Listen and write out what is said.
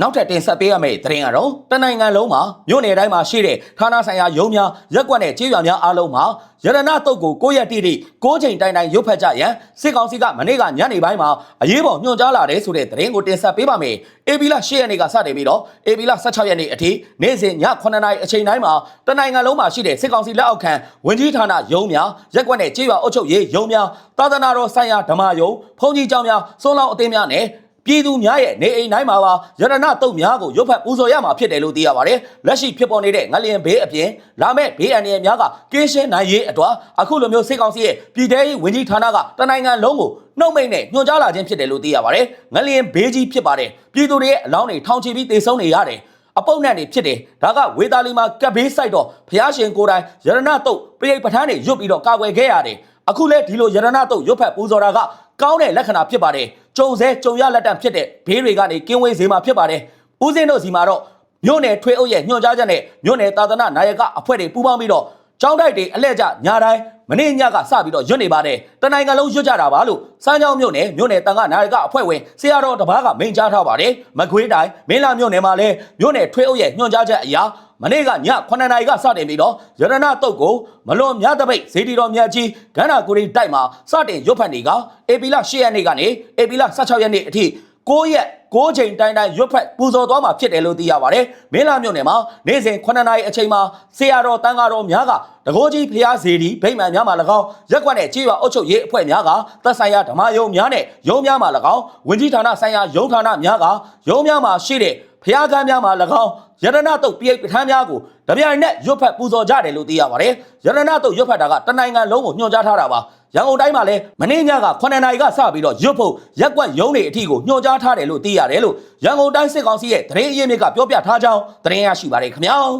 နောက်ထပ်တင်ဆက်ပေးရမယ့်သတင်းကတော့တနိုင်ငံလုံးမှာမြို့နယ်တိုင်းမှာရှိတဲ့ဌာနဆိုင်ရာရုံးများရက်ကွက်နဲ့ကြေးရွာများအားလုံးမှာရတနာတုတ်ကို9ရက်တိတိ9ချိန်တိုင်တိုင်ရုပ်ဖက်ကြရန်စစ်ကောင်စီကမနေ့ကညနေပိုင်းမှာအရေးပေါ်ညွှန်ကြားလာတဲ့ဆိုတဲ့သတင်းကိုတင်ဆက်ပေးပါမယ်။ AB လ10ရက်နေ့ကစတင်ပြီးတော့ AB လ16ရက်နေ့အထိနေ့စဉ်ည9နာရီအချိန်တိုင်းမှာတနိုင်ငံလုံးမှာရှိတဲ့စစ်ကောင်စီလက်အောက်ခံဝင်ကြီးဌာနရုံးများရက်ကွက်နဲ့ကြေးရွာအုပ်ချုပ်ရေးရုံးများသာသနာတော်ဆိုင်ရာဓမ္မယုံဘုံကြီးကျောင်းများစွန်းလောင်းအသင်းများနဲ့ ပြည်သူများရဲ့နေအိမ်တိုင်းမှာပါရတနာတုတ်များကိုရုပ်ဖက်ပူဇော်ရမှာဖြစ်တယ်လို့သိရပါတယ်။လက်ရှိဖြစ်ပေါ်နေတဲ့ငလျင်ဘေးအပြင်လာမဲ့ဘေးအန္တရာယ်များကကင်းရှင်းနိုင်ရေးအတွက်အခုလိုမျိုးစစ်ကောင်စီရဲ့ပြည်ထရေးဝင်ကြီးဌာနကတနိုင်ငံလုံးကိုနှုတ်မိတ်နဲ့ညွှန်ကြားလာခြင်းဖြစ်တယ်လို့သိရပါတယ်။ငလျင်ဘေးကြီးဖြစ်ပါတယ်။ပြည်သူတွေရဲ့အလောင်းတွေထောင်ချီပြီးတေဆုံးနေရတယ်။အပုတ်နဲ့နေဖြစ်တယ်ဒါကဝေသားလီမှာကပ်ဘေးဆိုင်တော့ဖျားရှင်ကိုယ်တိုင်ရတနာတုတ်ပြိပဋ္ဌာန်းတွေရွတ်ပြီးတော့ကာကွယ်ခဲ့ရတယ် အခုလဲဒီလိုရတနာတုတ်ရွတ်ဖက်ပူဇော်တာကကောင်းတဲ့လက္ခဏာဖြစ်ပါတယ်ကြုံစဲကြုံရလက်တံဖြစ်တဲ့ဘေးတွေကနေကင်းဝေးစေမှာဖြစ်ပါတယ်ဦးစင်းတို့စီမှာတော့မြို့နယ်ထွေအုပ်ရဲ့ညွှန်ကြားချက်နဲ့မြို့နယ်သာသနာနာယကအဖွဲ့တွေပူးပေါင်းပြီးတော့ကျောင်းတိုက်တွေအလှည့်ကျညာတိုင်းမနေ့ညကစပြီးတော့ရွတ်နေပါတယ်တနိုင်ငံလုံးရွတ်ကြတာပါလို့စမ်းချောင်းမြို့နယ်မြို့နယ်တန်ခါနာယကအဖွဲ့ဝင်ဆရာတော်တပားကမိန့်ကြားထားပါတယ်မကွေးတိုင်းမင်းလာမြို့နယ်မှာလည်းမြို့နယ်ထွေအုပ်ရဲ့ညွှန်ကြားချက်အရာ မနေ့ကည9နာရီကစတင်ပြီးတော့ရတနာတုတ်ကိုမလွန်မြတပိတ်ဇေဒီတော်မြတ်ကြီးဂန္ဓာကိုရီတိုက်မှာစတင်ရွတ်ဖတ်နေကအေပီလ10ရက်နေ့ကနေအေပီလ16ရက်နေ့အထိ9ရက်9ချိန်တိုင်းတိုင်းရွတ်ဖက်ပူဇော်သွားမှာဖြစ်တယ်လို့သိရပါတယ်။မင်းလာမြို့နယ်မှာနေ့စဉ်9နာရီအချိန်မှာဆရာတော်တန်ဃာတော်များကတကိုးကြီးဖျားစီဒီဗိမာန်များမှာ၎င်းရက်ကွက်နဲ့ကြေးရွာအုပ်ချုပ်ရေးအဖွဲ့များကသက်ဆိုင်ရာဓမ္မယုံများနဲ့ယုံများမှာ၎င်းဝင်ကြီးဌာနဆိုင်ရာယုံဌာနများကယုံများမှာရှိတဲ့ ဖျားကမ်းများမှာ၎င်းရတနာတုတ်ပြိပဋ္ဌာန်းများကိုတပြိုင်နက်ရွတ်ဖက်ပူဇော်ကြတယ်လို့သိရပါတယ်။ရတနာတုတ်ရွတ်ဖက်တာကတနိုင်ငံလုံးကိုညွှန်ကြားထားတာပါ။ရန်ကုန်တိုင်းမှာလည်းမင်းညက9နာရီကစပြီးတော့ရွတ်ဖို့ရက်ကွက်ရုံးတွေအထိကိုညွှန်ကြားထားတယ်လို့သိရတယ်လို့ရန်ကုန်တိုင်းစစ်ကောင်စီရဲ့သတင်းအရင်းမြစ်ကပြောပြထားကြောင်းသတင်းရရှိပါတယ်ခင်ဗျာ။